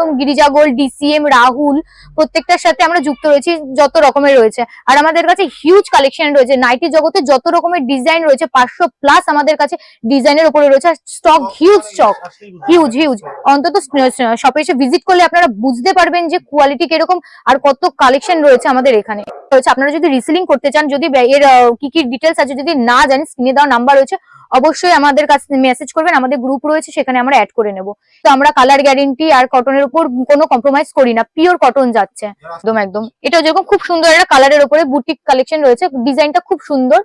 একদম Girija gold DCM, Rahul, প্রত্যেকটার সাথে আমরা যুক্ত রয়েছি, যত রকমের রয়েছে। আর আমাদের কাছে হিউজ কালেকশন রয়েছে। নাইটি জগতে যত রকমের ডিজাইন রয়েছে, পাঁচশো প্লাস আমাদের কাছে ডিজাইনের উপরে রয়েছে। Stock huge stock huge huge অন্তত শপে এসে ভিজিট করলে আপনারা বুঝতে পারবেন যে কোয়ালিটি কীরকম আর কত কালেকশন রয়েছে আমাদের এখানে। আপনারা যদি রিসেলিং করতে চান, যদি এর কি কি ডিটেলস আছে যদি না জানেন স্ক্রিনে দেওয়া নাম্বার রয়েছে। অবশ্যই আমাদের কাছে মেসেজ করবেন, আমাদের গ্রুপ রয়েছে, সেখানে আমরা অ্যাড করে নেব। তো আমরা কালার গ্যারেন্টি আর কটনের উপর কোনো কম্প্রোমাইজ করি না পিওর কটন যাচ্ছে। একদম একদম। এটা যেরকম খুব সুন্দর একটা কালারের উপরে বুটিক কালেকশন রয়েছে ডিজাইনটা খুব সুন্দর।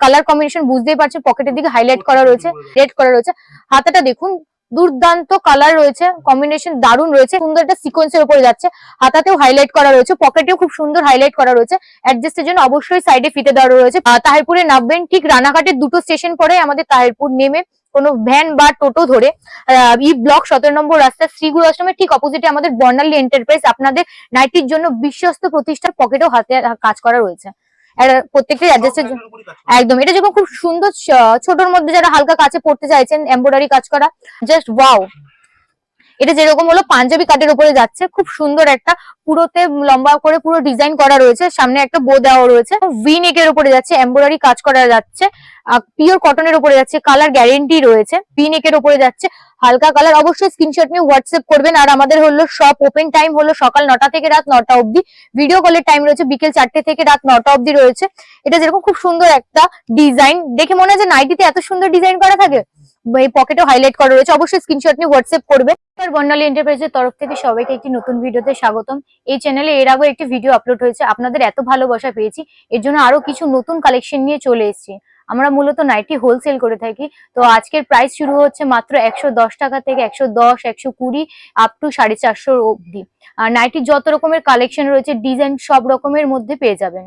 কালার কম্বিনেশন বুঝতেই পারছেন পকেটের দিকে হাইলাইট করা রয়েছে রেড করা রয়েছে। হাতাটা দেখুন দুর্দান্ত কালার রয়েছে কম্বিনেশন দারুণ রয়েছে, সুন্দর একটা সিকোয়েন্সের উপরে যাচ্ছে। হাতাতেও হাইলাইট করা রয়েছে, পকেটেও খুব সুন্দর হাইলাইট করা রয়েছে। অ্যাডজাস্টের জন্য অবশ্যই সাইডে ফিতে দেওয়া রয়েছে। তাহিরপুরে নামবেন ঠিক রানাঘাটের দুটো স্টেশন পরে আমাদের তাহিরপুর নেমে কোনো ভ্যান বা টোটো ধরে ই ব্লক সতেরো নম্বর রাস্তা শ্রীগুরু আশ্রমের ঠিক অপোজিটে আমাদের বর্ণালী এন্টারপ্রাইজ আপনাদের নাইটির জন্য বিশ্বস্ত প্রতিষ্ঠার পকেটেও হাতে কাজ করা রয়েছে। প্রত্যেকটা জন্য একদম। এটা যেমন খুব সুন্দর ছোটর মধ্যে যারা হালকা কাছে পড়তে চাইছেন এমব্রয়ডারি কাজ করা জাস্ট ওয়াও এটা যেরকম হলো পাঞ্জাবি কাটের উপরে যাচ্ছে, খুব সুন্দর একটা পুরোতে লম্বা করে পুরো ডিজাইন করা রয়েছে, সামনে একটা বো দেওয়া রয়েছে ভি নেকের উপরে যাচ্ছে এমব্রয়ডারি কাজ করা যাচ্ছে পিওর কটনের উপরে যাচ্ছে কালার গ্যারেন্টি রয়েছে ভি নেকের উপরে যাচ্ছে, হালকা কালার অবশ্যই স্ক্রিনশট নিয়ে হোয়াটসঅ্যাপ করবেন, আর আমাদের হলো শপ ওপেন টাইম হলো সকাল নটা থেকে রাত নটা অবধি ভিডিও কলের টাইম রয়েছে বিকেল চারটে থেকে রাত নটা অবধি রয়েছে, এটা যেরকম খুব সুন্দর একটা ডিজাইন দেখে মনে হয় যে নাইটিতে এত সুন্দর ডিজাইন করা থাকে? এই পকেটও হাইলাইট করা রয়েছে। অবশ্যই স্ক্রিনশট নিয়ে হোয়াটসঅ্যাপ করবে। আর বর্ণালী এন্টারপ্রাইজের তরফ থেকে সবাইকে একটি নতুন ভিডিওতে স্বাগতম। এই চ্যানেলে এর আগেও একটি ভিডিও আপলোড হয়েছে। আপনাদের এত ভালোবাসা পেয়েছি। এর জন্য আরও কিছু নতুন কালেকশন নিয়ে চলে এসেছি। আমরা মূলত নাইটি হোলসেল করে থাকি। তো আজকের প্রাইস শুরু হচ্ছে মাত্র একশো দশ টাকা থেকে একশো দশ, একশো কুড়ি আপ টু সাড়ে চারশো অবধি। আর নাইটির যত রকমের কালেকশন রয়েছে ডিজাইন সব রকমের মধ্যে পেয়ে যাবেন।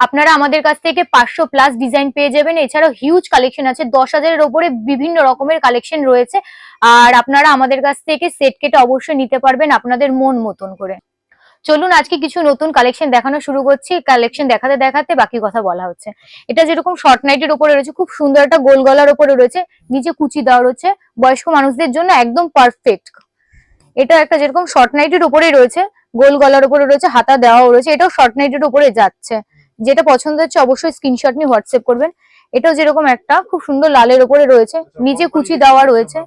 আপনারা আমাদের কাছ থেকে পাঁচশো প্লাস ডিজাইন পেয়ে যাবেন। এছাড়াও হিউজ কালেকশন আছে, দশ হাজারের ওপরে বিভিন্ন রকমের কালেকশন রয়েছে। আর আপনারা আমাদের কাছ থেকে সেট কেটে অবশ্যই নিতে পারবেন আপনাদের মন মতন করে। চলুন, আজকে কিছু নতুন কালেকশন দেখানো শুরু করছি। কালেকশন দেখাতে দেখাতে বাকি কথা বলা হচ্ছে। এটা যেরকম শর্ট নাইটের উপরে রয়েছে, খুব সুন্দর একটা গোল গলার উপরে রয়েছে, নিচে কুচি দেওয়া রয়েছে। বয়স্ক মানুষদের জন্য একদম পারফেক্ট এটা একটা যেরকম শর্ট নাইটের উপরেই রয়েছে, গোল গলার উপরে রয়েছে, হাতা দেওয়াও রয়েছে, এটাও শর্ট নাইটের উপরে যাচ্ছে। যেটা পছন্দ হচ্ছে অবশ্যই স্ক্রিনশট নিয়ে হোয়াটসঅ্যাপ করবেন। এটাও যেরকম একটা খুব সুন্দর লালের ওপরে রয়েছে। নিচে কুচি দেওয়া রয়েছে?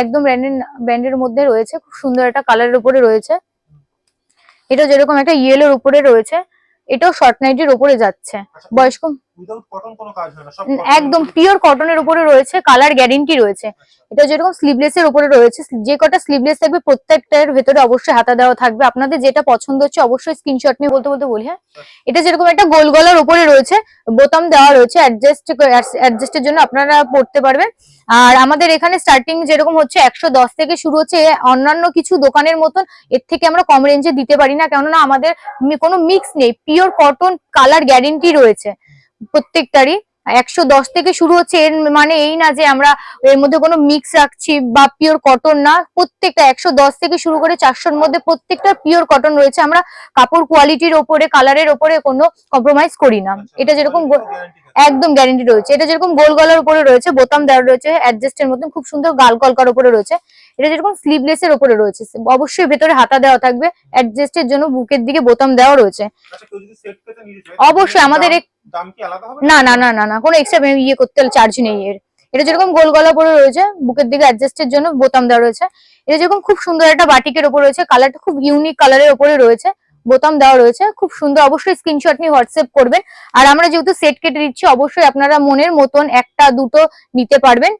একদম ব্র্যান্ডের ব্র্যান্ডের মধ্যে রয়েছে খুব সুন্দর একটা কালারের উপরে রয়েছে। এটা যেরকম একটা ইয়েলোর উপরে রয়েছে। এটাও শর্ট নাইটের উপরে যাচ্ছে। বয়স্ক উইদাউট কটন কোনো কাজ হয় না সব উম, cotton একদম এর পিওর কটনের উপরে রয়েছে কালার গ্যারেন্টি রয়েছে। এটা যেরকম স্লিভলেস এর উপরে রয়েছে যে কটা স্লিভলেস থাকবে প্রত্যেকটার ভেতরে অবশ্যই হাতা দেওয়া থাকবে। আপনাদের যেটা পছন্দ হচ্ছে অবশ্যই স্ক্রিনশট নিয়ে বলতে বলতে বলি হ্যাঁ? এটা যেরকম একটা গোল গলার উপরে রয়েছে বোতাম দেওয়া রয়েছে অ্যাডজাস্ট অ্যাডজাস্টের জন্য আপনারা পড়তে পারবেন। আর আমাদের এখানে স্টার্টিং যেরকম হচ্ছে একশো দশ থেকে শুরু হচ্ছে অন্যান্য কিছু দোকানের মতন এর থেকে আমরা কম রেঞ্জে দিতে পারি না কেননা আমাদের কোনো মিক্স নেই পিওর কটন কালার গ্যারেন্টি রয়েছে। প্রত্যেকটারই। একশো দশ থেকে শুরু হচ্ছে এর মানে এই না যে আমরা এর মধ্যে কোনো মিক্স রাখছি বা পিওর কটন না। প্রত্যেকটা একশো দশ থেকে শুরু করে চারশোর মধ্যে প্রত্যেকটা পিওর কটন রয়েছে। আমরা কাপড় কোয়ালিটির ওপরে কালারের ওপরে কোনো কম্প্রোমাইজ করি না। আচ্ছা, এটা যেরকম। একদম গ্যারেন্টি রয়েছে। এটা যেরকম গোল গলার উপরে রয়েছে বোতাম দেওয়া রয়েছে অ্যাডজাস্টের মতন খুব সুন্দর গাল কলকার উপরে রয়েছে। এটা যেরকম স্লিভলেস এর উপরে রয়েছে অবশ্যই ভেতরে হাতা দেওয়া থাকবে অ্যাডজাস্টের জন্য বুকের দিকে বোতাম দেওয়া রয়েছে। আচ্ছা অবশ্যই আমাদের না না না না না কোনো এক্সট্রা ইয়ে করতে চার্জ নেই এর। এটা যেরকম গোল গলা পরে রয়েছে বুকের দিকে অ্যাডজাস্টের জন্য বোতাম দেওয়া রয়েছে। এটা যেরকম খুব সুন্দর একটা বাটিকের উপর রয়েছে কালারটা খুব ইউনিক কালারের উপরে রয়েছে। বোতাম দেওয়া রয়েছে। খুব সুন্দর। অবশ্যই স্ক্রিনশট নিয়ে হোয়াটসঅ্যাপ করবেন। আর আমরা যেহেতু সেট কেটে দিচ্ছি অবশ্যই আপনারা মনের মতন একটা দুটো নিতে পারবেন।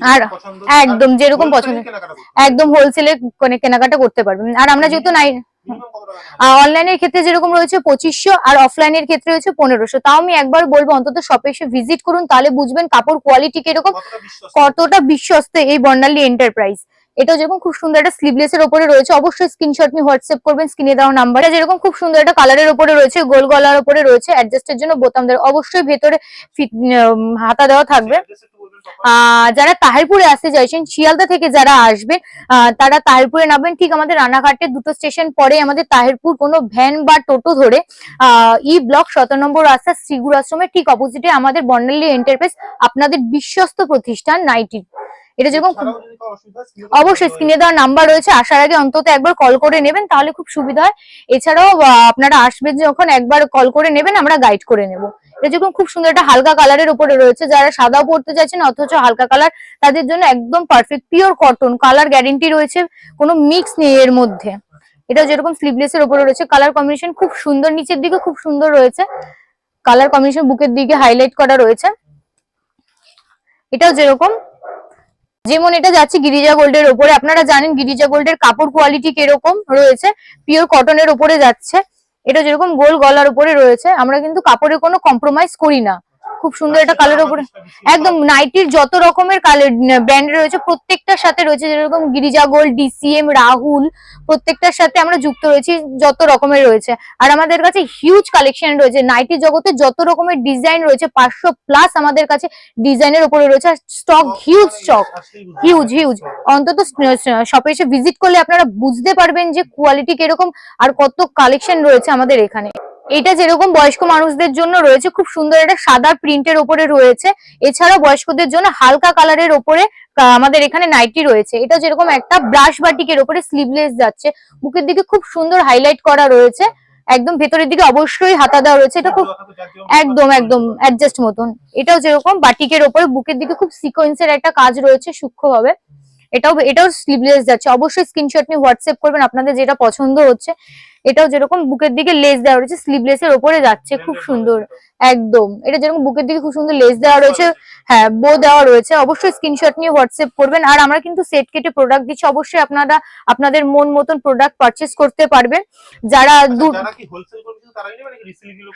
আর একদম যেরকম পছন্দ। একদম হোলসেলে কেনাকাটা করতে পারবেন। আর আমরা যেহেতু নাই অনলাইনের ক্ষেত্রে যেরকম রয়েছে পঁচিশশো আর অফলাইনের ক্ষেত্রে রয়েছে পনেরোশো। তাও আমি একবার বলব অন্তত শপে এসে ভিজিট করুন তাহলে বুঝবেন কাপড় কোয়ালিটি কীরকম কতটা বিশ্বস্ত। এই বর্ণালী এন্টারপ্রাইজ এটা যেরকম খুব সুন্দর একটা স্লিভলেস এর উপরে রয়েছে, অবশ্যই স্ক্রিনশট নিয়ে হোয়াটসঅ্যাপ করবেন স্ক্রিনে দেওয়া নাম্বারে যেরকম খুব সুন্দর একটা কালারের উপরে রয়েছে, গোল গলার উপরে রয়েছে অ্যাডজাস্টের জন্য বোতাম দেওয়া। অবশ্যই ভেতরে হাতা দেওয়া থাকবে। যারা তাহিরপুরে আসতে চাইছেন, শিয়ালদা থেকে যারা আসবেন তারা তাহিরপুরে নামবেন। ঠিক আমাদের রানাঘাটের দুটো স্টেশন পরে আমাদের তাহিরপুর কোনো ভ্যান বা টোটো ধরে ই ব্লক সতেরো নম্বর রাস্তা শ্রীগুর আশ্রমের ঠিক অপোজিটে আমাদের বর্ণালী এন্টারপ্রাইজ আপনাদের বিশ্বস্ত প্রতিষ্ঠান নাইটি এটা যেরকম অবশ্যই স্ক্রিনে দেওয়া নাম্বার রয়েছে। আসার আগে অন্তত একবার কল করে নেবেন তাহলে খুব সুবিধা হয়। এছাড়াও আপনারা আসবেন যখন একবার কল করে নেবেন আমরা গাইড করে নেব। এটা যেরকম খুব সুন্দর একটা হালকা কালারের উপরে রয়েছে। যারা সাদাও পড়তে চাইছেন অথচ হালকা কালার তাদের জন্য একদম perfect pure cotton colour guarantee রয়েছে কোনো মিক্স নেই এর মধ্যে। এটা যেরকম স্লিভলেস এর উপরে রয়েছে কালার কম্বিনেশন খুব সুন্দর নিচের দিকে খুব সুন্দর রয়েছে। কালার কম্বিনেশন বুকের দিকে হাইলাইট করা রয়েছে। এটাও যেরকম যেমন এটা যাচ্ছে গিরিজা গোল্ড এর উপরে। আপনারা জানেন গিরিজা গোল্ডের কাপড় কোয়ালিটি কীরকম রয়েছে? পিওর কটনের ওপরে যাচ্ছে। এটা যেরকম গোল গলার উপরে রয়েছে। আমরা কিন্তু কাপড়ে কোনো কম্প্রোমাইজ করি না। খুব সুন্দর একটা কালারের উপরে। একদম নাইটির যত রকমের কালার ব্র্যান্ড রয়েছে, প্রত্যেকটার সাথে রয়েছে যেরকম গিরিজা গোল্ড ডিসিএম রাহুল, প্রত্যেকটার সাথে আমরা যুক্ত রয়েছি, যত রকমের রয়েছে। আর আমাদের কাছে হিউজ কালেকশন রয়েছে। নাইটি জগতে যত রকমের ডিজাইন রয়েছে, পাঁচশো প্লাস আমাদের কাছে ডিজাইনের উপরে রয়েছে। Stock huge stock huge huge অন্তত শপে এসে ভিজিট করলে আপনারা বুঝতে পারবেন যে কোয়ালিটি কীরকম আর কত কালেকশন রয়েছে আমাদের এখানে। এটা যেরকম বয়স্ক মানুষদের জন্য রয়েছে, খুব সুন্দর একটা সাদা প্রিন্টের ওপরে রয়েছে। এছাড়াও বয়স্কদের জন্য হালকা কালারের ওপরে আমাদের এখানে নাইটি রয়েছে। এটা যেরকম একটা ব্রাশ বাটিকের ওপরে স্লিভলেস যাচ্ছে। বুকের দিকে খুব সুন্দর হাইলাইট করা রয়েছে। একদম ভেতরের দিকে অবশ্যই হাতা দেওয়া রয়েছে। এটা খুব একদম একদম অ্যাডজাস্ট মতন। এটাও যেরকম বাটিকের ওপরে, বুকের দিকে খুব সিকোয়েন্সের একটা কাজ রয়েছে সূক্ষ্মভাবে। এটাও এটাও স্লিভলেস যাচ্ছে। অবশ্যই স্ক্রিনশট নিয়ে হোয়াটসঅ্যাপ করবেন আপনাদের যেটা পছন্দ হচ্ছে। এটাও যেরকম বুকের দিকে লেস দেওয়া রয়েছে স্লিভলেস এর ওপরে যাচ্ছে খুব সুন্দর। একদম। এটা যেরকম বুকের দিকে খুব সুন্দর লেস দেওয়া রয়েছে হ্যাঁ বো দেওয়া রয়েছে অবশ্যই স্ক্রিনশট নিয়ে হোয়াটসঅ্যাপ করবেন। আর আমরা কিন্তু সেট কেটে প্রোডাক্ট দিচ্ছি অবশ্যই আপনারা আপনাদের মন মতন প্রোডাক্ট পারচেস করতে পারবেন। যারা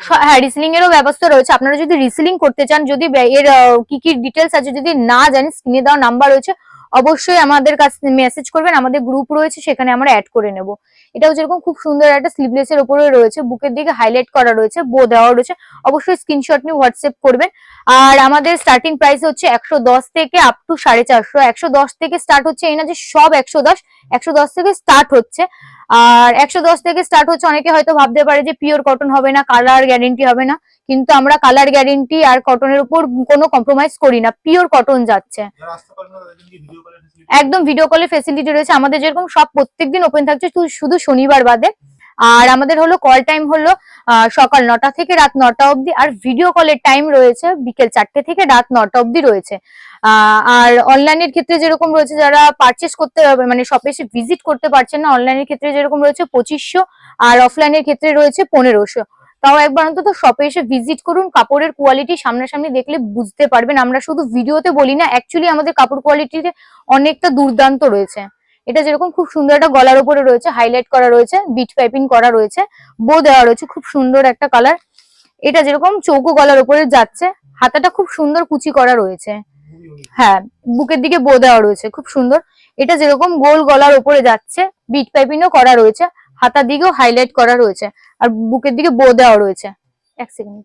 স- হ্যাঁ রিসেলিং এরও ব্যবস্থা রয়েছে। আপনারা যদি রিসেলিং করতে চান যদি এর কি কি ডিটেলস আছে যদি না জানেন স্ক্রিনে দেওয়া নাম্বার রয়েছে অবশ্যই আমাদের কাছে মেসেজ করবেন, আমাদের গ্রুপ রয়েছে, সেখানে আমরা অ্যাড করে নেব। এটাও যেরকম খুব সুন্দর একটা স্লিভলেস এর উপরে রয়েছে বুকের দিকে হাইলাইট করা রয়েছে বো দেওয়া রয়েছে। অবশ্যই স্ক্রিনশট নিয়ে হোয়াটসঅ্যাপ করবেন। আর আমাদের স্টার্টিং প্রাইস হচ্ছে একশো দশ থেকে আপ টু সাড়ে চারশো। একশো থেকে স্টার্ট হচ্ছে এই না যে সব একশো দশ একশো দশ থেকে স্টার্ট হচ্ছে। আর একশো দশ থেকে স্টার্ট হচ্ছে অনেকে হয়তো ভাবতে পারে যে পিওর কটন হবে না কালার গ্যারেন্টি হবে না। কিন্তু আমরা কালার গ্যারেন্টি আর কটনের উপর কোনো কম্প্রোমাইজ করি না পিওর কটন যাচ্ছে। একদম ভিডিও কলের ফেসিলিটি রয়েছে। আমাদের যেরকম সব প্রত্যেকদিন ওপেন থাকছে শুধু শনিবার বাদে। আর আমাদের হলো কল টাইম হলো সকাল নটা থেকে রাত নটা অবধি, আর ভিডিও কলের টাইম রয়েছে বিকেল চারটে থেকে রাত নটা অবধি রয়েছে। আর অনলাইনের ক্ষেত্রে যেরকম রয়েছে যারা পারচেস করতে মানে শপে এসে ভিজিট করতে পারছেন না অনলাইনের ক্ষেত্রে যেরকম রয়েছে পঁচিশশো, আর অফলাইনের ক্ষেত্রে রয়েছে পনেরোশো। তাও একবার অন্তত শপে এসে ভিজিট করুন, কাপড়ের কোয়ালিটি সামনাসামনি দেখলে বুঝতে পারবেন। আমরা শুধু ভিডিওতে বলি না অ্যাকচুয়ালি আমাদের কাপড় কোয়ালিটিতে অনেকটা দুর্দান্ত রয়েছে। এটা যেরকম খুব সুন্দর একটা গলার উপরে রয়েছে হাইলাইট করা রয়েছে বিট পাইপিং করা রয়েছে বো দেওয়া রয়েছে, খুব সুন্দর একটা কালার এটা যেরকম চৌকো গলার উপরে যাচ্ছে, হাতাটা খুব সুন্দর কুচি করা রয়েছে। হ্যাঁ বুকের দিকে বো দেওয়া রয়েছে, খুব সুন্দর। এটা যেরকম গোল গলার উপরে যাচ্ছে বিট পাইপিংও করা রয়েছে, হাতার দিকেও হাইলাইট করা রয়েছে, আর বুকের দিকে বো দেওয়া রয়েছে। এক সেকেন্ড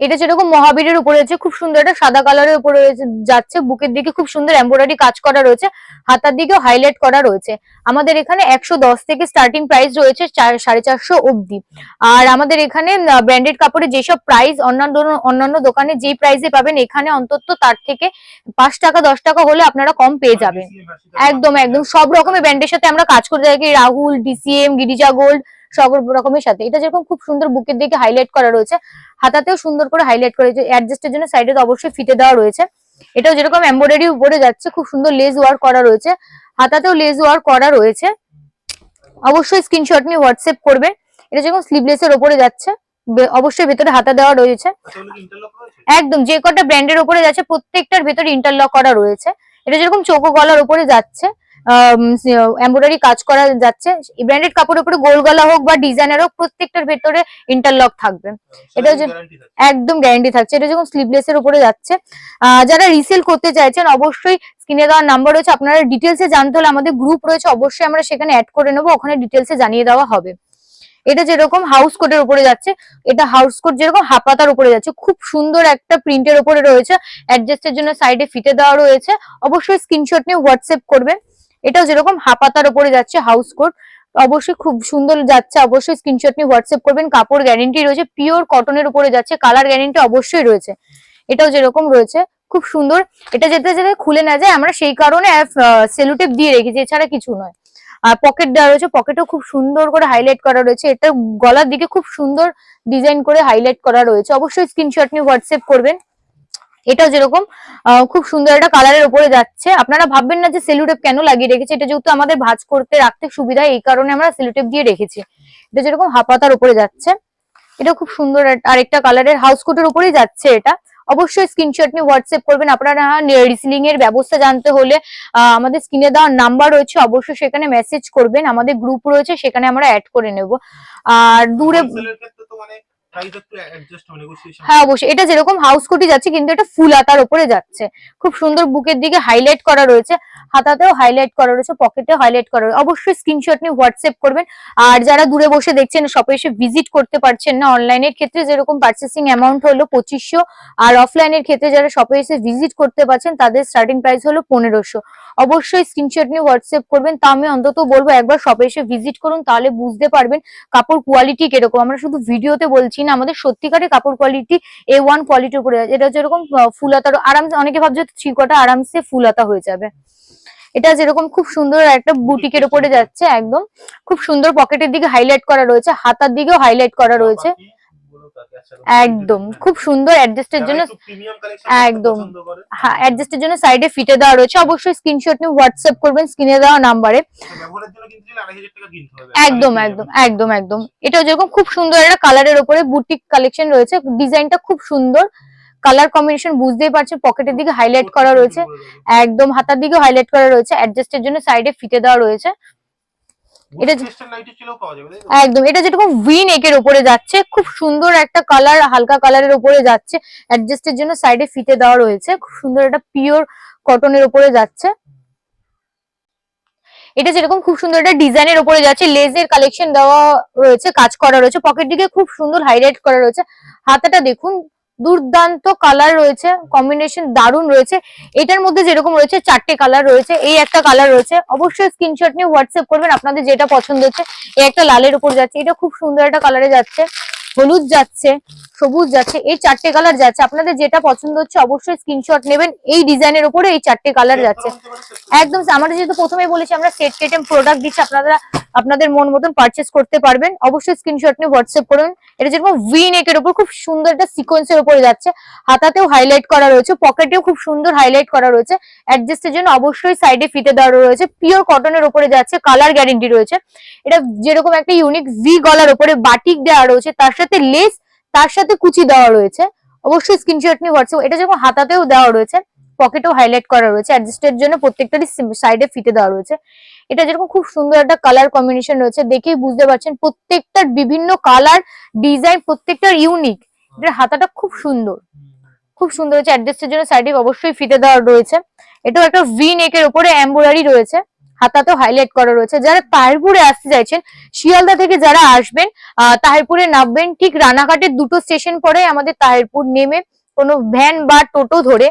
এটা যেরকম মহাবীরের উপরে রয়েছে, খুব সুন্দর একটা সাদা কালারের উপরে রয়েছে- যাচ্ছে। বুকের দিকে খুব সুন্দর এমব্রয়ডারি কাজ করা রয়েছে, হাতার দিকেও হাইলাইট করা রয়েছে। আমাদের এখানে একশো দশ থেকে স্টার্টিং প্রাইস রয়েছে সাড়ে চারশো অবধি। আর আমাদের এখানে ব্র্যান্ডেড কাপড়ের যেসব প্রাইস অন্যান্য অন্যান্য দোকানে যেই প্রাইসে পাবেন, এখানে অন্তত তার থেকে পাঁচ টাকা, দশ টাকা হলে আপনারা কম পেয়ে যাবেন। একদম একদম। সব রকমের ব্র্যান্ডের সাথে আমরা কাজ করে থাকি। রাহুল ডিসিএম গিরিজা গোল্ড সব রকমের সাথে। এটা যেরকম খুব সুন্দর বুকের দিকে হাইলাইট করা রয়েছে, হাতাতেও সুন্দর করে হাইলাইট করা রয়েছে অ্যাডজাস্টের জন্য সাইডে তো অবশ্যই ফিতে দেওয়া রয়েছে। এটাও যেরকম এমব্রয়ডারি উপরে যাচ্ছে, খুব সুন্দর লেজ ওয়ার্ক করা রয়েছে। হাতাতেও লেজ ওয়ার্ক করা রয়েছে। অবশ্যই স্ক্রিনশট নিয়ে হোয়াটসঅ্যাপ করবে এটা যেরকম স্লিভলেস এর উপরে যাচ্ছে অবশ্যই ভেতরে হাতা দেওয়া রয়েছে। একদম যে কটা ব্র্যান্ডের উপরে যাচ্ছে, প্রত্যেকটার ভেতরে ইন্টারলক করা রয়েছে। এটা যেরকম চৌকো গলার উপরে যাচ্ছে। এমব্রয়ডারি কাজ করা যাচ্ছে। ব্র্যান্ডেড কাপড়ের উপরে গোল গলা হোক বা ডিজাইনার হোক প্রত্যেকটার ভেতরে ইন্টারলক থাকবে। এটা যে- গ্যারান্টি থাকে একদম গ্যারান্টি থাকছে। এটা যখন স্লিভলেস এর উপরে যাচ্ছে যারা রিসেল করতে চাইছেন অবশ্যই স্ক্রিনে দেওয়ার নাম্বার রয়েছে। আপনারা ডিটেলসে জানতে হলে আমাদের গ্রুপ রয়েছে অবশ্যই আমরা সেখানে অ্যাড করে নেব। ওখানে ডিটেলসে জানিয়ে দেওয়া হবে। এটা যেরকম হাউস কোটের উপরে যাচ্ছে এটা হাউস কোট যেরকম হাপাতার উপরে যাচ্ছে খুব সুন্দর একটা প্রিন্টের উপরে রয়েছে। অ্যাডজাস্টের জন্য সাইডে ফিটে দেওয়া রয়েছে। অবশ্যই স্ক্রিনশট নিয়ে হোয়াটসঅ্যাপ করবেন। এটাও যেরকম হাপাতার উপরে যাচ্ছে হাউস কোট অবশ্যই খুব সুন্দর যাচ্ছে, অবশ্যই স্ক্রিনশট নিয়ে হোয়াটসঅ্যাপ করবেন, কাপড় গ্যারেন্টি রয়েছে পিওর কটনের উপরে যাচ্ছে কালার গ্যারেন্টি অবশ্যই রয়েছে। এটাও যেরকম রয়েছে, খুব সুন্দর। এটা যেতে যেতে খুলে না যায়, আমরা সেই কারণে সেলুটেপ দিয়ে রেখেছি, এছাড়া কিছু নয়। আর পকেট দেওয়া রয়েছে পকেটও খুব সুন্দর করে হাইলাইট করা রয়েছে, এটা গলার দিকে খুব সুন্দর ডিজাইন করে হাইলাইট করা রয়েছে। অবশ্যই স্ক্রিনশট নিয়ে হোয়াটসঅ্যাপ করবেন। এটাও যেরকম খুব সুন্দর একটা কালারের উপরে যাচ্ছে। আপনারা ভাববেন না যে সেলুটেপ কেন লাগিয়ে রেখেছে, এটা যেহেতু আমাদের ভাঁজ করতে রাখতে সুবিধা, এই কারণে আমরা সেলুটেপ দিয়ে রেখেছি। এটা যেরকম হাপাতার উপরে যাচ্ছে, এটা খুব সুন্দর আরেকটা কালারের হাউস কোটের উপরেই যাচ্ছে এটা। অবশ্যই স্ক্রিনশট নিয়ে হোয়াটসঅ্যাপ করবেন, আপনারা রিসিলিং এর ব্যবস্থা জানতে হলে আমাদের স্ক্রিনে দেওয়া নাম্বার রয়েছে, অবশ্যই সেখানে মেসেজ করবেন, আমাদের গ্রুপ রয়েছে, সেখানে আমরা অ্যাড করে নেব। আর দূরে হ্যাঁ অবশ্যই। এটা যেরকম হাউস কোটি যাচ্ছে, কিন্তু এটা ফুল আতার উপরে যাচ্ছে। খুব সুন্দর বুকের দিকে হাইলাইট করা রয়েছে। হাতাতেও হাইলাইট করা রয়েছে পকেটে হাইলাইট করা রয়েছে। অবশ্যই স্ক্রিনশট নিয়ে হোয়াটসঅ্যাপ করবেন। আর যারা দূরে বসে দেখছেন শপে এসে ভিজিট করতে পারছেন না অনলাইনের ক্ষেত্রে, যেরকম পার্চেসিং অ্যামাউন্ট হলো পঁচিশশো, আর অফলাইনের ক্ষেত্রে যারা শপে এসে ভিজিট করতে পারছেন, তাদের স্টার্টিং প্রাইস হলো পনেরোশো। অবশ্যই স্ক্রিনশট নিয়ে হোয়াটসঅ্যাপ করবেন। তা আমি অন্তত বলব, একবার শপে এসে ভিজিট করুন, তাহলে বুঝতে পারবেন কাপড় কোয়ালিটি কীরকম। আমরা শুধু ভিডিওতে বলছি না আমাদের সত্যিকারের কাপড় কোয়ালিটি এ ওয়ান কোয়ালিটির উপরে। এটা যেরকম এরকম ফুলাতার আরামসে, অনেকে ভাবছে থ্রি কটা আরামসে ফুলাতা হয়ে যাবে। এটা যেরকম খুব সুন্দর একটা বুটিকের উপরে যাচ্ছে একদম। খুব সুন্দর পকেটের দিকে হাইলাইট করা রয়েছে, হাতার দিকেও হাইলাইট করা রয়েছে। একদম। খুব সুন্দর অ্যাডজাস্টের জন্য একদম। হ্যাঁ অ্যাডজাস্টের জন্য সাইডে ফিটে দেওয়া রয়েছে। অবশ্যই স্ক্রিনশট নিয়ে হোয়াটসঅ্যাপ করবেন স্ক্রিনে দেওয়া নাম্বারে। হবে। একদম একদম একদম একদম। এটা যেরকম খুব সুন্দর একটা কালারের উপরে বুটিক কালেকশন রয়েছে। ডিজাইনটা খুব সুন্দর। কালার কম্বিনেশন বুঝতেই পারছেন পকেটের দিকে হাইলাইট করা রয়েছে। একদম হাতার দিকে হাইলাইট করা রয়েছে। অ্যাডজাস্টের জন্য সাইডে ফিটে দেওয়া রয়েছে। এটা? একদম এটা যেরকম ভি নেকের উপরে যাচ্ছে খুব সুন্দর একটা কালার হালকা কালারের উপরে যাচ্ছে অ্যাডজাস্টের জন্য সাইডে ফিটে দেওয়া রয়েছে খুব সুন্দর একটা পিওর কটনের উপরে যাচ্ছে এটা যেরকম খুব সুন্দর একটা ডিজাইনের উপরে যাচ্ছে লেজের কালেকশন দেওয়া রয়েছে কাজ করা রয়েছে পকেট দিকে খুব সুন্দর হাইলাইট করা রয়েছে হাতাটা দেখুন দুর্দান্ত কালার রয়েছে কম্বিনেশন দারুণ রয়েছে। এটার মধ্যে যেরকম রয়েছে, চারটে কালার রয়েছে, এই একটা কালার রয়েছে। অবশ্যই স্ক্রিনশট নিয়ে হোয়াটসঅ্যাপ করবেন, আপনাদের যেটা পছন্দ হচ্ছে, এই একটা লালের উপর যাচ্ছে, এটা খুব সুন্দর একটা কালারে যাচ্ছে। হলুদ যাচ্ছে, সবুজ যাচ্ছে, এই চারটে কালার যাচ্ছে। আপনাদের যেটা পছন্দ হচ্ছে অবশ্যই স্ক্রিনশট নেবেন, এই ডিজাইনের উপরে এই চারটে কালার যাচ্ছে। একদম আমরা যেহেতু প্রথমে বলেছি আমরা সেট টেটেম প্রোডাক্ট দিচ্ছি, আপনারা, আপনাদের মন মতন পারচেস করতে পারবেন। অবশ্যই স্ক্রিনশট নিয়ে হোয়াটসঅ্যাপ করুন। এটা যেরকম ভি নেকের উপর খুব সুন্দর একটা সিকোয়েন্সের উপরে যাচ্ছে। হাতাতেও হাইলাইট করা রয়েছে পকেটেও খুব সুন্দর হাইলাইট করা রয়েছে। অ্যাডজাস্টের জন্য অবশ্যই সাইডে ফিতে দেওয়া রয়েছে। পিওর কটনের উপরে যাচ্ছে কালার গ্যারেন্টি রয়েছে। এটা যেরকম একটা ইউনিক ভি গলার উপরে বাটিক দেওয়া রয়েছে, তার সাথে লেস তার সাথে কুচি দেওয়া রয়েছে। অবশ্যই স্ক্রিনশট নিয়ে হোয়াটসঅ্যাপ এটা যেরকম হাতাতেও দেওয়া রয়েছে পকেটেও হাইলাইট করা রয়েছে অ্যাডজাস্টের জন্য প্রত্যেকটারই সাইডে ফিতে দেওয়া রয়েছে। এটা যেরকম খুব সুন্দর একটা কালার কম্বিনেশন রয়েছে, দেখেই বুঝতে পারছেন প্রত্যেকটার বিভিন্ন কালার ডিজাইন প্রত্যেকটার ইউনিক এটার হাতাটা খুব সুন্দর। খুব সুন্দর হচ্ছে অ্যাডজাস্টের জন্য সাইডে অবশ্যই ফিতে দেওয়া রয়েছে। এটাও একটা ভি নেকের উপরে এমব্রয়ডারি রয়েছে। হাতাতেও হাইলাইট করা রয়েছে। যারা তাহিরপুরে আসতে চাইছেন, শিয়ালদা থেকে যারা আসবেন তাহিরপুরে নামবেন, ঠিক রানাঘাটের দুটো স্টেশন পরে আমাদের তাহিরপুর নেমে কোনো ভ্যান বা টোটো ধরে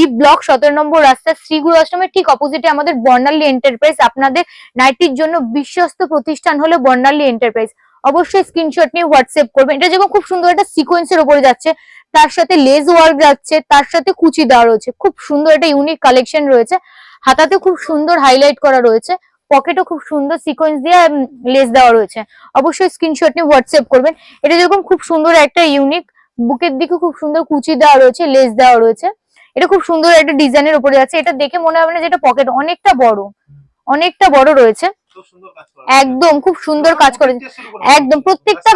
ই ব্লক সতেরো নম্বর রাস্তা শ্রীগুরু আশ্রমের ঠিক অপোজিটে আমাদের বর্ণালী এন্টারপ্রাইজ আপনাদের নাইটির জন্য বিশ্বস্ত প্রতিষ্ঠান হলো বর্ণালী এন্টারপ্রাইজ অবশ্যই স্ক্রিনশট নিয়ে হোয়াটসঅ্যাপ করবেন। এটা যেমন খুব সুন্দর একটা সিকোয়েন্সের উপরে যাচ্ছে, তার সাথে লেজ ওয়ার্ক যাচ্ছে, তার সাথে কুচি দেওয়া রয়েছে। খুব সুন্দর একটা ইউনিক কালেকশন রয়েছে। হাতাতে খুব সুন্দর হাইলাইট করা রয়েছে পকেটও খুব সুন্দর সিকোয়েন্স দিয়ে লেস দেওয়া রয়েছে। অবশ্যই স্ক্রিনশট নিয়ে হোয়াটসঅ্যাপ করবেন। এটা যেরকম খুব সুন্দর একটা ইউনিক বুকের দিকে খুব সুন্দর কুচি দেওয়া রয়েছে লেস দেওয়া রয়েছে। এটা খুব সুন্দর একটা ডিজাইনের উপরে যাচ্ছে এটা দেখে মনে হবে না যে এটা পকেট অনেকটা বড় অনেকটা বড় রয়েছে। একদম খুব সুন্দর কাজ করে একদম প্রত্যেকটা।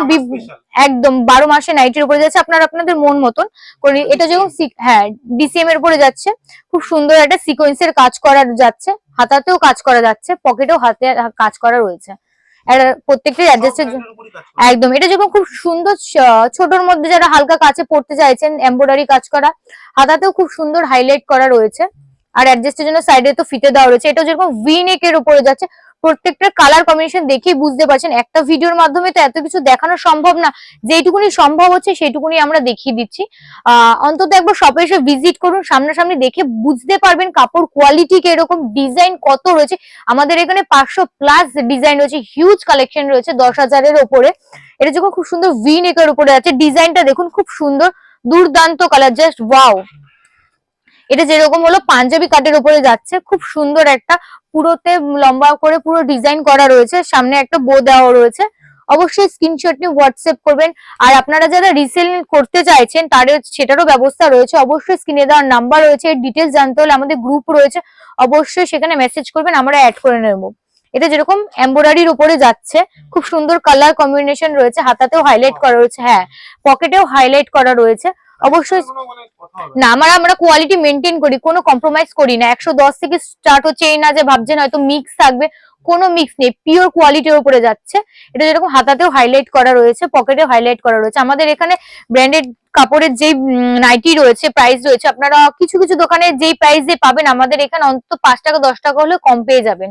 একদম বারো মাসে নাইটের উপরে যাচ্ছে। আপনারা আপনাদের মন মতন করে এটা যেমন হ্যাঁ ডিসিএম এর উপরে যাচ্ছে খুব সুন্দর একটা সিকোয়েন্সের কাজ করা যাচ্ছে। হাতাতেও কাজ করা যাচ্ছে পকেটেও হাতে কাজ করা রয়েছে। অ্যাডজাস্টের। একদম এটা যেরকম খুব সুন্দর ছোটর মধ্যে যারা হালকা কাছে পড়তে চাইছেন এমব্রয়ডারি কাজ করা হাতাতেও খুব সুন্দর হাইলাইট করা রয়েছে। আর অ্যাডজাস্টের জন্য সাইডে তো ফিতে দেওয়া রয়েছে। এটা যেরকম ভি নেকের উপরে যাচ্ছে প্রত্যেকটা কালার কম্বিনেশন দেখেই বুঝতে পারছেন। একটা ভিডিওর মাধ্যমে তো এত কিছু দেখানো সম্ভব না। যেইটুকুনি সম্ভব হচ্ছে সেটুকুনি আমরা দেখিয়ে দিচ্ছি। আহ, অন্তত একবার শপে এসে ভিজিট করুন, সামনাসামনি দেখে বুঝতে পারবেন কাপড় কোয়ালিটি কীরকম ডিজাইন কত রয়েছে। আমাদের এখানে পাঁচশো প্লাস ডিজাইন রয়েছে হিউজ কালেকশন রয়েছে দশ হাজারের ওপরে। এটা যখন খুব সুন্দর ভি নেকের উপরে আছে। ডিজাইনটা দেখুন, খুব সুন্দর, দুর্দান্ত কালার জাস্ট ওয়াও এটা যেরকম হলো পাঞ্জাবি কাটের উপরে যাচ্ছে, খুব সুন্দর একটা পুরোতে লম্বা করে পুরো ডিজাইন করা রয়েছে, সামনে একটা বো দেওয়া রয়েছে। অবশ্যই স্ক্রিনশট নিয়ে হোয়াটসঅ্যাপ করবেন। আর আপনারা যারা রিসেল করতে চাইছেন, তাদের সেটারও ব্যবস্থা রয়েছে। অবশ্যই স্ক্রিনে দেওয়ার নাম্বার রয়েছে ডিটেলস জানতে হলে আমাদের গ্রুপ রয়েছে। অবশ্যই সেখানে মেসেজ করবেন, আমরা অ্যাড করে নেব। এটা যেরকম এমব্রয়ডারির উপরে যাচ্ছে, খুব সুন্দর কালার কম্বিনেশন রয়েছে। হাতাতেও হাইলাইট করা রয়েছে হ্যাঁ পকেটেও হাইলাইট করা রয়েছে। অবশ্যই। না, আমরা আমরা কোয়ালিটি মেনটেন করি, কোনো কম্প্রোমাইজ করি না। একশো দশ থেকে স্টার্ট হচ্ছে এই না যে ভাবছেন হয়তো মিক্স থাকবে, কোনো মিক্স নেই। পিওর কোয়ালিটির উপরে যাচ্ছে। এটা যেরকম হাতাতেও হাইলাইট করা রয়েছে পকেটেও হাইলাইট করা রয়েছে। আমাদের এখানে ব্র্যান্ডেড কাপড়ের যেই নাইটি রয়েছে প্রাইস রয়েছে আপনারা কিছু কিছু দোকানে যেই প্রাইসে পাবেন আমাদের এখানে অন্তত পাঁচ টাকা দশ টাকা হলে কম পেয়ে যাবেন।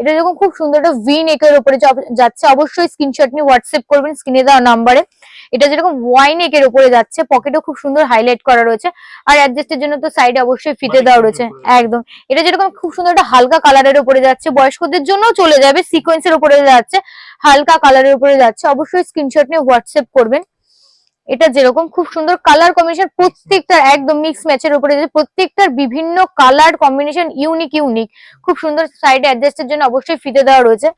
এটা যেরকম খুব সুন্দর একটা ভি নেকের উপরে যাচ্ছে অবশ্যই স্ক্রিনশট নিয়ে হোয়াটসঅ্যাপ করবেন স্ক্রিনে দেওয়া নাম্বারে এটা যেরকম ওয়াই নেকের উপরে যাচ্ছে পকেটেও খুব সুন্দর হাইলাইট করা রয়েছে আর অ্যাডজাস্টের জন্য তো সাইডে অবশ্যই ফিতে দেওয়া রয়েছে একদম। এটা যেরকম খুব সুন্দর একটা হালকা কালারের উপরে যাচ্ছে বয়স্কদের জন্য চলে যাবে সিকোয়েন্সের উপরে যাচ্ছে হালকা কালারের উপরে যাচ্ছে অবশ্যই স্ক্রিনশট নিয়ে হোয়াটসঅ্যাপ করবেন। এটা যেরকম খুব সুন্দর কালার কম্বিনেশন প্রত্যেকটার একদম মিক্স ম্যাচের উপরে প্রত্যেকটার বিভিন্ন কালার কম্বিনেশন ইউনিক ইউনিক খুব সুন্দর সাইডে অ্যাডজাস্টের জন্য অবশ্যই ফিতে দেওয়া রয়েছে।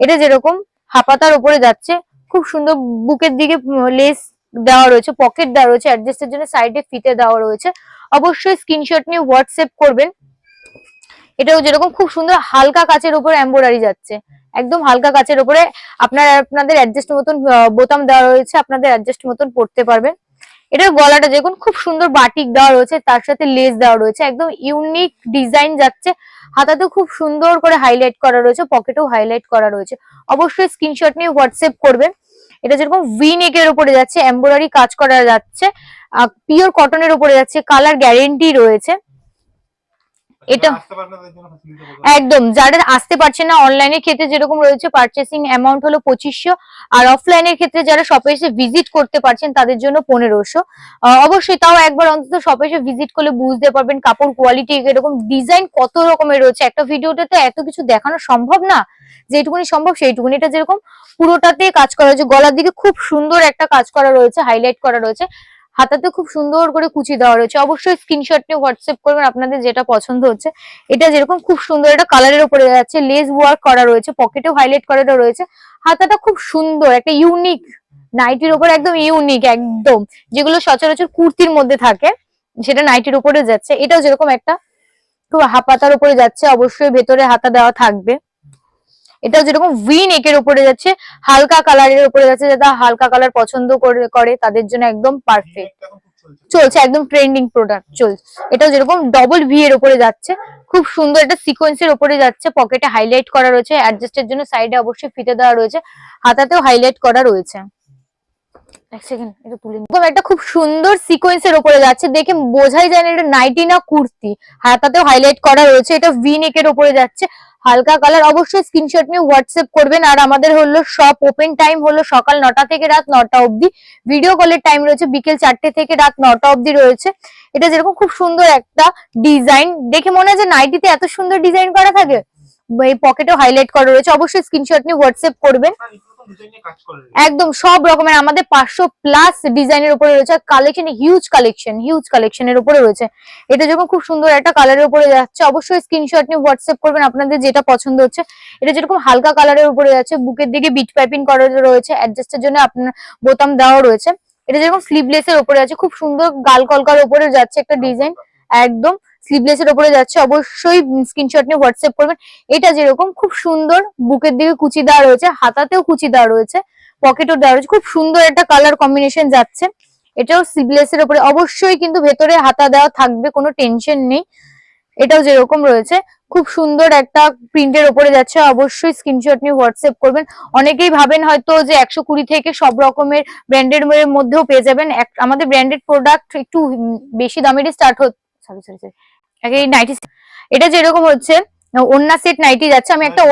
এটা যেরকম হাপাতার উপরে যাচ্ছে, খুব সুন্দর বুকের দিকে লেস দেওয়া রয়েছে পকেট দেওয়া রয়েছে অ্যাডজাস্টের জন্য সাইডে ফিতে দেওয়া রয়েছে। অবশ্যই স্ক্রিনশট নিয়ে হোয়াটসঅ্যাপ করবেন। এটাও যেরকম খুব সুন্দর হালকা কাচের উপর এমব্রয়ডারি যাচ্ছে। একদম হালকা কাচের উপরে আপনার আপনাদের অ্যাডজাস্ট মতন বোতাম দেওয়া রয়েছে, আপনাদের অ্যাডজাস্ট মতন পড়তে পারবেন। এটার গলাটা দেখুন, খুব সুন্দর বাটিক দেওয়া রয়েছে, তার সাথে লেস দেওয়া রয়েছে, একদম ইউনিক ডিজাইন যাচ্ছে। হাতাতেও খুব সুন্দর করে হাইলাইট করা রয়েছে পকেটেও হাইলাইট করা রয়েছে। অবশ্যই স্ক্রিনশট নিয়ে হোয়াটসঅ্যাপ করবেন। এটা যেরকম ভি নেকের উপরে যাচ্ছে এমব্রয়ডারি কাজ করা যাচ্ছে পিওর কটনের উপরে যাচ্ছে কালার গ্যারেন্টি রয়েছে। এটা-। একদম যারা আসতে পারছে না অনলাইনের ক্ষেত্রে যেরকম রয়েছে পারচেসিং অ্যামাউন্ট হলো পঁচিশশো আর অফলাইনের ক্ষেত্রে যারা শপে এসে ভিজিট করতে পারছেন তাদের জন্য পনেরোশো। অবশ্যই তাও একবার অন্তত শপে এসে ভিজিট করলে বুঝতে পারবেন কাপড় কোয়ালিটি এরকম ডিজাইন কত রকমের রয়েছে। একটা ভিডিওতে তো এত কিছু দেখানো সম্ভব না যেটুকুনি সম্ভব সেইটুকুনি। এটা যেরকম পুরোটাতে কাজ করা হয়েছে গলার দিকে খুব সুন্দর একটা কাজ করা রয়েছে হাইলাইট করা রয়েছে। হাতাতে খুব সুন্দর করে কুচি দেওয়া রয়েছে। অবশ্যই স্ক্রিনশট নিয়ে হোয়াটসঅ্যাপ করবেন, আপনাদের যেটা পছন্দ হচ্ছে। এটা যেরকম খুব সুন্দর একটা কালারের উপরে যাচ্ছে। লেস ওয়ার্ক করা রয়েছে পকেটেও হাইলাইট করা রয়েছে। হাতাটা খুব সুন্দর, একটা ইউনিক নাইটির উপর একদম ইউনিক একদম। যেগুলো সচরাচর কুর্তির মধ্যে থাকে, সেটা নাইটির উপরে যাচ্ছে। এটাও যেরকম একটা, খুব হাপাতার উপরে যাচ্ছে, অবশ্যই ভেতরে হাতা দেওয়া থাকবে। এটাও যেরকম ভি নেকের উপরে যাচ্ছে, হালকা কালারের উপরে যাচ্ছে, যারা হালকা কালার পছন্দ করে তাদের জন্য একদম পারফেক্ট চলছে। একদম ট্রেন্ডিং প্রোডাক্ট চলছে এটাও যেরকম ডবল ভি এর উপরে যাচ্ছে, খুব সুন্দর একটা সিকোয়েন্সের উপরে যাচ্ছে পকেটে হাইলাইট করা রয়েছে অ্যাডজাস্টের জন্য সাইডে অবশ্যই ফিতে দেওয়া রয়েছে, হাতাতেও হাইলাইট করা রয়েছে। একটা খুব সুন্দর যাচ্ছে, দেখে বোঝাই যায় না, এটা নাইটি না কুর্তি, হাতাতেও হাইলাইট করা রয়েছে, এটা ভি নেকের উপরে যাচ্ছে হালকা কালার অবশ্যই স্ক্রিনশট নিয়ে হোয়াটসঅ্যাপ করবেন। আর আমাদের হলো শপ ওপেন টাইম হলো সকাল নটা থেকে রাত নটা অবধি। ভিডিও কলের টাইম রয়েছে বিকেল চারটে থেকে রাত নটা অবধি রয়েছে। এটা যেরকম খুব সুন্দর একটা ডিজাইন দেখে মনে হয় যে নাইটিতে এত সুন্দর ডিজাইন করা থাকে? এই পকেটেও হাইলাইট করা রয়েছে। অবশ্যই স্ক্রিনশট নিয়ে হোয়াটসঅ্যাপ করবেন। একদম সব রকমের, আমাদের পাঁচশো প্লাস ডিজাইনের উপরে রয়েছে। কালেকশন হিউজ কালেকশন হিউজ কালেকশনের উপরে রয়েছে। এটা যখন খুব সুন্দর একটা কালারের উপরে যাচ্ছে, অবশ্যই স্ক্রিনশট নিয়ে হোয়াটসঅ্যাপ করবেন আপনাদের যেটা পছন্দ হচ্ছে। এটা যেরকম হালকা কালারের উপরে যাচ্ছে, বুকের দিকে বিট পাইপিং করা রয়েছে অ্যাডজাস্টের জন্য আপনার বোতাম দেওয়া রয়েছে। এটা যেরকম স্লিভলেস এর উপরে আছে, খুব সুন্দর গাল কলকার উপরে যাচ্ছে একটা ডিজাইন একদম স্লিভলেস এর উপরে যাচ্ছে, অবশ্যই স্ক্রিনশট নিয়ে হোয়াটসঅ্যাপ করবেন। এটা যেরকম খুব সুন্দর বুকের দিকে কুচি দেওয়া রয়েছে, হাতাতেও কুচি দেওয়া রয়েছে, পকেটও দেওয়া রয়েছে, খুব সুন্দর একটা কালার কম্বিনেশন যাচ্ছে। এটাও স্লিভলেস এর উপরে অবশ্যই কিন্তু ভেতরে হাতা দেওয়া থাকবে, কোনো টেনশন নেই। এটাও যেরকম রয়েছে, খুব সুন্দর একটা প্রিন্টের উপরে যাচ্ছে, অবশ্যই স্ক্রিনশট নিয়ে হোয়াটসঅ্যাপ করবেন। অনেকেই ভাবেন হয়তো যে একশো কুড়ি থেকে সব রকমের ব্র্যান্ডের মধ্যেও পেয়ে যাবেন। আমাদের ব্র্যান্ডেড প্রোডাক্ট একটু বেশি দামেরই স্টার্ট হচ্ছে সরি সরি সরি নাইটি এটা যেরকম হচ্ছে ওন্না সেট নাইটি যাচ্ছে আমি একটা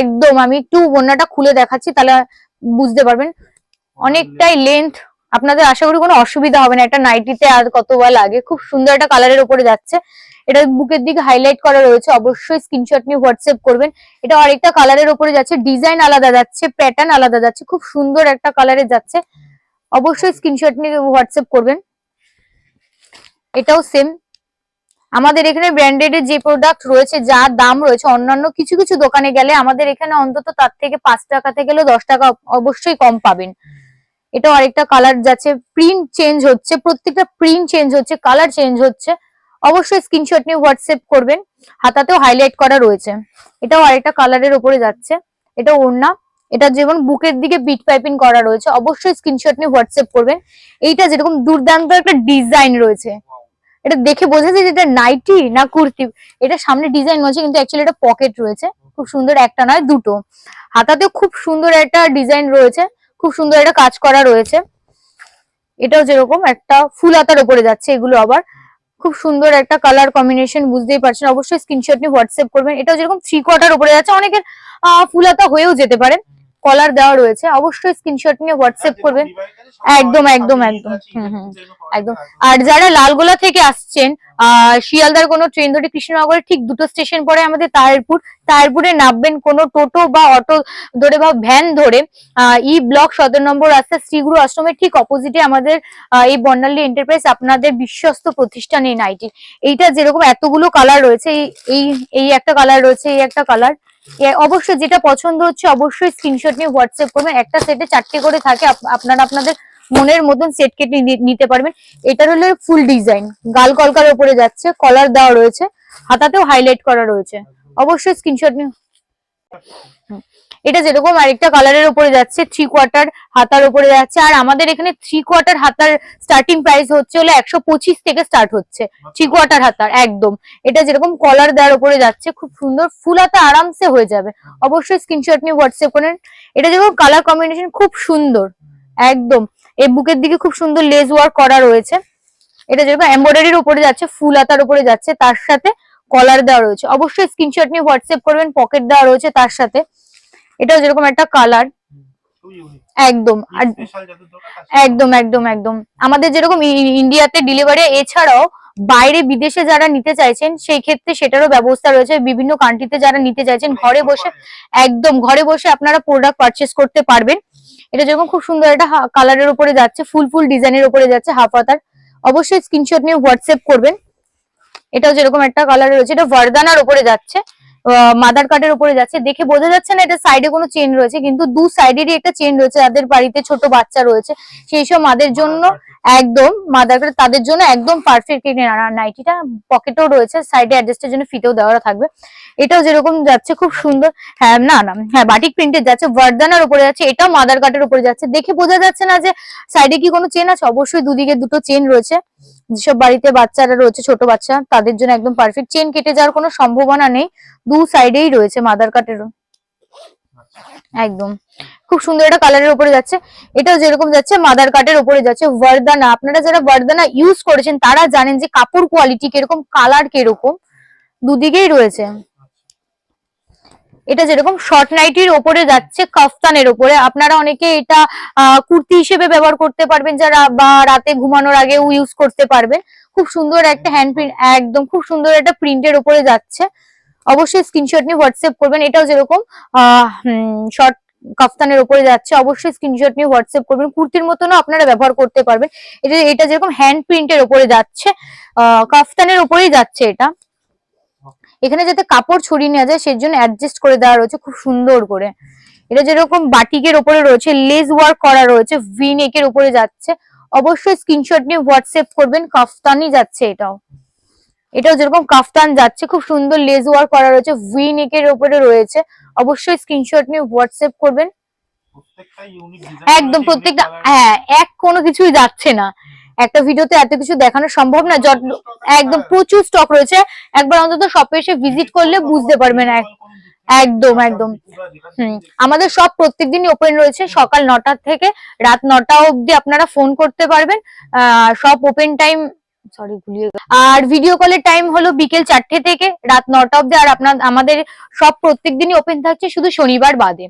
একদম আমি একটু ওন্নাটা খুলে দেখাচ্ছি তাহলে বুঝতে পারবেন। অনেকটাই লেন্থ আপনাদের আশা করি কোনো অসুবিধা হবে না একটা নাইটিতে আর কতবার লাগে খুব সুন্দর একটা কালারের উপরে যাচ্ছে। এটা বুকের দিকে হাইলাইট করা রয়েছে অবশ্যই স্ক্রিনশট নিয়ে হোয়াটসঅ্যাপ করবেন। এটা আরেকটা কালারের উপরে যাচ্ছে ডিজাইন আলাদা যাচ্ছে প্যাটার্ন আলাদা যাচ্ছে খুব সুন্দর একটা কালারে যাচ্ছে। অবশ্যই স্ক্রিনশট নিয়ে হোয়াটসঅ্যাপ করবেন। এটাও সেম আমাদের এখানে ব্র্যান্ডেড যে প্রোডাক্ট রয়েছে, যা দাম রয়েছে, অন্যান্য কিছু কিছু দোকানে গেলে আমাদের এখানে অন্তত তার থেকে পাঁচ টাকা থেকে গেলেও দশ টাকা অবশ্যই কম পাবেন। এটা আরেকটা কালার যাচ্ছে প্রিন্ট চেঞ্জ হচ্ছে, প্রত্যেকটা প্রিন্ট চেঞ্জ হচ্ছে কালার চেঞ্জ হচ্ছে। অবশ্যই স্ক্রিনশট নিয়ে হোয়াটসঅ্যাপ করবেন, হাতাতেও হাইলাইট করা রয়েছে। এটাও আরেকটা কালারের উপরে যাচ্ছে, এটা ওড়না, এটা যেমন বুকের দিকে বিট পাইপিং করা রয়েছে, অবশ্যই স্ক্রিনশট নিয়ে হোয়াটসঅ্যাপ করবেন। এইটা যেরকম দুর্দান্ত একটা ডিজাইন রয়েছে। এটা দেখে বোঝা যায় যে এটা নাইটি না কুর্তি। এটা সামনে ডিজাইন রয়েছে, কিন্তু অ্যাকচুয়ালি এটা পকেট রয়েছে। খুব সুন্দর একটা নয়, দুটো। হাতাতেও খুব সুন্দর একটা ডিজাইন রয়েছে, খুব সুন্দর একটা কাজ করা রয়েছে। এটাও যেরকম একটা ফুল হাতার উপরে যাচ্ছে এগুলো আবার। খুব সুন্দর একটা কালার কম্বিনেশন বুঝতেই পারছেন। অবশ্যই স্ক্রিনশট নিয়ে হোয়াটসঅ্যাপ করবেন। এটাও যেরকম থ্রি কোয়ার্টার উপরে যাচ্ছে, অনেকের ফুল হাতা হয়েও যেতে পারে। কলার দেওয়া রয়েছে অবশ্যই স্ক্রিনশট নিয়ে হোয়াটসঅ্যাপ করবেন একদম, একদম, একদম। একদম। আর যারা লালগোলা থেকে আসছেন আহ শিয়ালদার কোনো ট্রেন ধরে কৃষ্ণনগরের ঠিক দুটো স্টেশন পরে আমাদের তাহেরপুর তাহেরপুরে নামবেন কোনো টোটো বা অটো ধরে বা ভ্যান ধরে আহ, ই ব্লক সদর নম্বর রাস্তা শ্রীগুরু আশ্রমের ঠিক অপোজিটে আমাদের এই বর্ণালী এন্টারপ্রাইজ আপনাদের বিশ্বস্ত প্রতিষ্ঠান এই নাইটি এইটা যেরকম এতগুলো কালার রয়েছে এই এই এই একটা কালার রয়েছে এই একটা কালার অবশ্যই যেটা পছন্দ হচ্ছে অবশ্যই স্ক্রিনশট নিয়ে হোয়াটসঅ্যাপ করবেন একটা সেটে চারটে করে থাকে, আপ- আপনারা আপনাদের মনের মতন সেট কেটে নিতে পারবেন এটার হলো ফুল ডিজাইন গাল কলকার উপরে যাচ্ছে কলার দেওয়া রয়েছে, হাতাতেও হাইলাইট করা রয়েছে অবশ্যই স্ক্রিনশট নিয়ে। এটা যেরকম আরেকটা কালারের উপরে যাচ্ছে থ্রি কোয়ার্টার হাতার উপরে যাচ্ছে। আর আমাদের এখানে থ্রি কোয়ার্টার হাতার স্টার্টিং প্রাইস হচ্ছে হলো একশো পঁচিশ থেকে স্টার্ট হচ্ছে। থ্রি কোয়ার্টার হাতার, একদম। এটা যেরকম কলার দেওয়ার উপরে যাচ্ছে, খুব সুন্দর। ফুল হাতা আরামসে হয়ে যাবে। অবশ্যই স্ক্রিনশট নিয়ে হোয়াটসঅ্যাপ করেন। এটা যেরকম কালার কম্বিনেশন খুব সুন্দর। একদম। এই বুকের দিকে খুব সুন্দর লেজ ওয়ার্ক করা রয়েছে। এটা যেরকম এমব্রয়ডারির উপরে যাচ্ছে, ফুল হাতার উপরে যাচ্ছে, তার সাথে কলার দেওয়া রয়েছে। অবশ্যই স্ক্রিনশট নিয়ে হোয়াটসঅ্যাপ করবেন পকেট দেওয়া রয়েছে তার সাথে। এটাও যেরকম একটা কালার একদম। একদম একদম একদম। আমাদের যেরকম ইন্ডিয়াতে ডেলিভারি এছাড়াও বাইরে বিদেশে যারা নিতে চাইছেন সেই ক্ষেত্রে সেটারও ব্যবস্থা রয়েছে। বিভিন্ন কান্ট্রিতে যারা নিতে চাইছেন ঘরে বসে একদম ঘরে বসে আপনারা প্রোডাক্ট পারচেস করতে পারবেন। এটা যেরকম খুব সুন্দর একটা কালারের উপরে যাচ্ছে ফুল ফুল ডিজাইনের উপরে যাচ্ছে হাফ হাতার অবশ্যই স্ক্রিনশট নিয়ে হোয়াটসঅ্যাপ করবেন। এটাও যেরকম একটা কালার রয়েছে এটা ভারদানার উপরে যাচ্ছে। মাদার কার্ডের উপরে যাচ্ছে। দেখে বোঝা যাচ্ছে না এটা সাইডে কোনো চেন রয়েছে, কিন্তু দু সাইডেরই একটা চেন রয়েছে, যাদের বাড়িতে ছোট বাচ্চা রয়েছে। সেই সব মাদের জন্য একদম মাদার কার্ড তাদের জন্য একদম পারফেক্ট নাইটিটা পকেটেও রয়েছে সাইডে অ্যাডজাস্টের জন্য ফিতেও দেওয়া থাকবে। এটাও যেরকম যাচ্ছে খুব সুন্দর। হ্যাঁ না না হ্যাঁ বাটিক প্রিন্টের যাচ্ছে ভার্দানার উপরে যাচ্ছে, এটাও মাদার কার্ডের উপরে যাচ্ছে। দেখে বোঝা যাচ্ছে না যে সাইডে কি কোনো চেন আছে? অবশ্যই দুদিকে দুটো চেন রয়েছে। যেসব বাড়িতে বাচ্চারা রয়েছে, ছোট বাচ্চা, তাদের জন্য একদম পারফেক্ট চেন কেটে যাওয়ার কোনো সম্ভাবনা নেই। দু সাইডেই রয়েছে মাদার কাটেরও একদম। খুব সুন্দর একটা কালারের উপরে যাচ্ছে। এটাও যেরকম যাচ্ছে মাদার কাটের উপরে যাচ্ছে ভার্দানা আপনারা যারা ভার্দানা ইউজ করেছেন, তারা জানেন যে কাপড় কোয়ালিটি কীরকম কালার কীরকম। দুদিকেই রয়েছে। এটা যেরকম শর্ট নাইটির ওপরে যাচ্ছে কাফতানের ওপরে। আপনারা অনেকে এটা কুর্তি হিসেবে ব্যবহার করতে পারবেন যারা বা রাতে ঘুমানোর আগেও ইউজ করতে পারবেন। খুব সুন্দর একটা হ্যান্ড প্রিন্ট একদম খুব সুন্দর একটা প্রিন্টের ওপরে যাচ্ছে। অবশ্যই স্ক্রিনশট নিয়ে হোয়াটসঅ্যাপ করবেন। এটাও যেরকম শর্ট কাফতানের ওপরে যাচ্ছে অবশ্যই স্ক্রিনশট নিয়ে হোয়াটসঅ্যাপ করবেন। কুর্তির মতনও আপনারা ব্যবহার করতে পারবেন। এটা এটা যেরকম হ্যান্ড প্রিন্টের ওপরে যাচ্ছে আহ, কাফতানের ওপরেই যাচ্ছে এটা। এখানে যাতে কাপড় ছড়িয়ে নেওয়া যায় সেই জন্য অ্যাডজাস্ট করে দেওয়া রয়েছে খুব সুন্দর করে। এটা যেরকম বাটিকের উপরে রয়েছে লেস ওয়ার্ক করা রয়েছে ভি নেকের উপরে যাচ্ছে। অবশ্যই স্ক্রিনশট নিয়ে হোয়াটসঅ্যাপ করবেন কাফতানই যাচ্ছে এটাও। এটাও যেরকম কাফতান যাচ্ছে খুব সুন্দর লেস ওয়ার্ক করা রয়েছে ভি নেকের উপরে রয়েছে। অবশ্যই স্ক্রিনশট নিয়ে হোয়াটসঅ্যাপ করবেন। একদম প্রত্যেকটা হ্যাঁ এক কোনো কিছুই যাচ্ছে না। একটা ভিডিওতে এত কিছু দেখানো সম্ভব না একদম প্রচুর স্টক রয়েছে একবার অন্তত শপে এসে ভিজিট করলে বুঝতে পারবেন এক- একদম, একদম। হম আমাদের সব প্রত্যেকদিনই ওপেন রয়েছে সকাল নটা থেকে রাত নটা অবধি আপনারা ফোন করতে পারবেন আহ, সব ওপেন টাইম সরি ভুলিয়ে আর ভিডিও কলের টাইম হলো বিকেল চারটে থেকে, রাত নটা অবধি। আর আপনার, আমাদের সব প্রত্যেক দিনই ওপেন থাকছে শুধু শনিবার বাদে।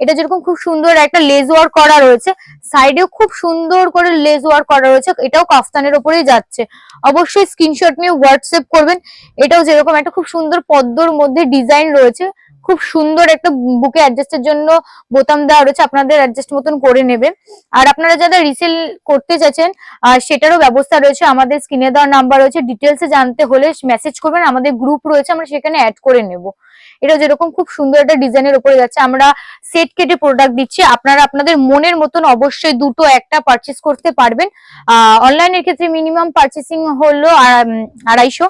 এটা যেরকম খুব সুন্দর একটা লেজ ওয়ার্ক করা রয়েছে সাইডেও খুব সুন্দর করে লেজ ওয়ার্ক করা রয়েছে। এটাও কাফতানের ওপরেই যাচ্ছে। অবশ্যই স্ক্রিনশট নিয়ে হোয়াটসঅ্যাপ করবেন। এটাও যেরকম একটা খুব সুন্দর পদ্মর মধ্যে ডিজাইন রয়েছে। খুব সুন্দর একটা বুকে অ্যাডজাস্টের জন্য বোতাম দেওয়া রয়েছে, আপনাদের অ্যাডজাস্ট মতন করে নেবেন। আর আপনারা যারা রিসেল করতে চাচ্ছেন সেটারও ব্যবস্থা রয়েছে, আমাদের স্ক্রিনে দেওয়ার নাম্বার রয়েছে। ডিটেলসে জানতে হলে মেসেজ করবেন, আমাদের গ্রুপ রয়েছে, আমরা সেখানে অ্যাড করে নেব। এটা যেরকম খুব সুন্দর একটা ডিজাইনের উপরে যাচ্ছে, আমরা সেট কেটে প্রোডাক্ট দিচ্ছি, আপনারা আপনাদের মনের মতন অবশ্যই দুটো একটা পারচেস করতে পারবেন। আহ অনলাইনের ক্ষেত্রে মিনিমাম পারচেসিং হলো আড়াইশো।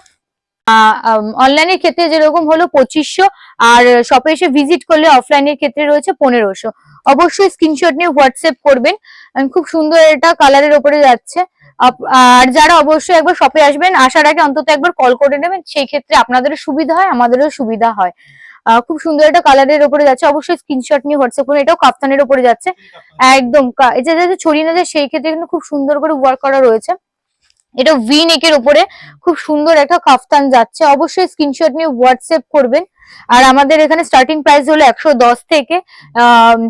অনলাইনের ক্ষেত্রে যেরকম হলো পঁচিশশো, আর শপে এসে ভিজিট করলে অফলাইনের ক্ষেত্রে রয়েছে পনেরোশো। অবশ্যই স্ক্রিনশট নিয়ে হোয়াটসঅ্যাপ করবেন। খুব সুন্দর এটা কালারের ওপরে যাচ্ছে। আর যারা অবশ্যই একবার শপে আসবেন, আসার আগে অন্তত একবার কল করে নেবেন। সেই ক্ষেত্রে আপনাদেরও সুবিধা হয়, আমাদেরও সুবিধা হয়। খুব সুন্দর একটা কালারের উপরে যাচ্ছে। অবশ্যই স্ক্রিনশট নিয়ে হোয়াটসঅ্যাপ করুন। এটাও কাপ্তানের উপরে যাচ্ছে। একদম এটা যাতে ছড়িয়ে না যায়, সেই ক্ষেত্রে কিন্তু খুব সুন্দর করে ওয়ার্ক করা রয়েছে। এটা ভি নেকের উপরে খুব সুন্দর একটা কাফতান যাচ্ছে। অবশ্যই স্ক্রিনশট নিয়ে হোয়াটসঅ্যাপ করবেন। আর আমাদের এখানে স্টার্টিং প্রাইস হলো একশো দশ থেকে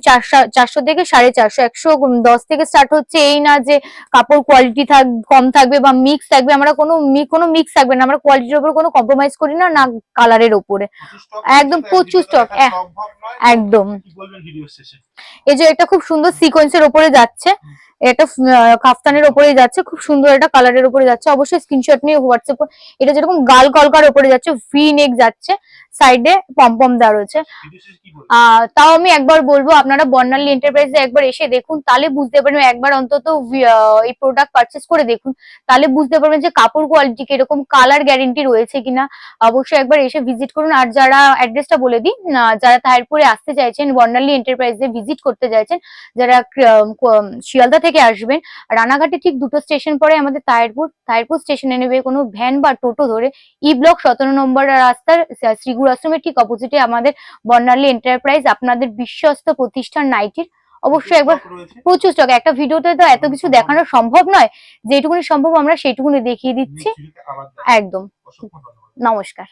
চারশো- থেকে সাড়ে চারশো একশো দশ থেকে স্টার্ট হচ্ছে এই না যে কাপড় কোয়ালিটি থাক কম থাকবে বা মিক্স থাকবে। আমরা কোনো কোনো মিক্স থাকবে না। আমরা কোয়ালিটির উপর কোনো কম্প্রোমাইজ করি না না কালারের উপরে। একদম প্রচুর স্টক একদম। এই যে এটা খুব সুন্দর সিকোয়েন্সের উপরে যাচ্ছে। এটা কাফতানের উপরে যাচ্ছে। খুব সুন্দর একটা কালারের উপরে যাচ্ছে। অবশ্যই স্ক্রিনশট নিয়ে হোয়াটসঅ্যাপ এটা যেরকম গাল কলকার উপরে যাচ্ছে ভি নেক যাচ্ছে সাইডে পম্পম দেওয়া রয়েছে। তাও আমি একবার বলব, আপনারা বর্ণালী এন্টারপ্রাইজে একবার এসে দেখুন, তাহলে বুঝতে পারবেন একবার অন্তত এই প্রোডাক্ট পারচেস করে দেখুন। তাহলে বুঝতে পারবেন যে কাপড় কোয়ালিটি কীরকম কালার গ্যারেন্টি রয়েছে কিনা। অবশ্যই একবার এসে ভিজিট করুন। আর যারা অ্যাড্রেসটা বলে দিই যারা তাহিরপুরে আসতে চাইছেন, বর্ণালী এন্টারপ্রাইজে ভিজিট করতে চাইছেন যারা শিয়ালদা থেকে আসবেন রানাঘাটে ঠিক দুটো স্টেশন পরে আমাদের তায়েরপুর তাহিরপুর স্টেশনে নেবে কোনো ভ্যান বা টোটো ধরে ই ব্লক সতেরো নম্বর রাস্তার শ্রীগুর আশ্রমের ঠিক অপোজিটে আমাদের বর্ণালী এন্টারপ্রাইজ আপনাদের বিশ্বস্ত প্রতিষ্ঠান নাইটির। অবশ্যই একবার প্রচুর স্টক একটা ভিডিওতে তো এত কিছু দেখানো সম্ভব নয় যেটুকুনি সম্ভব আমরা সেইটুকুনি দেখিয়ে দিচ্ছি। একদম। নমস্কার।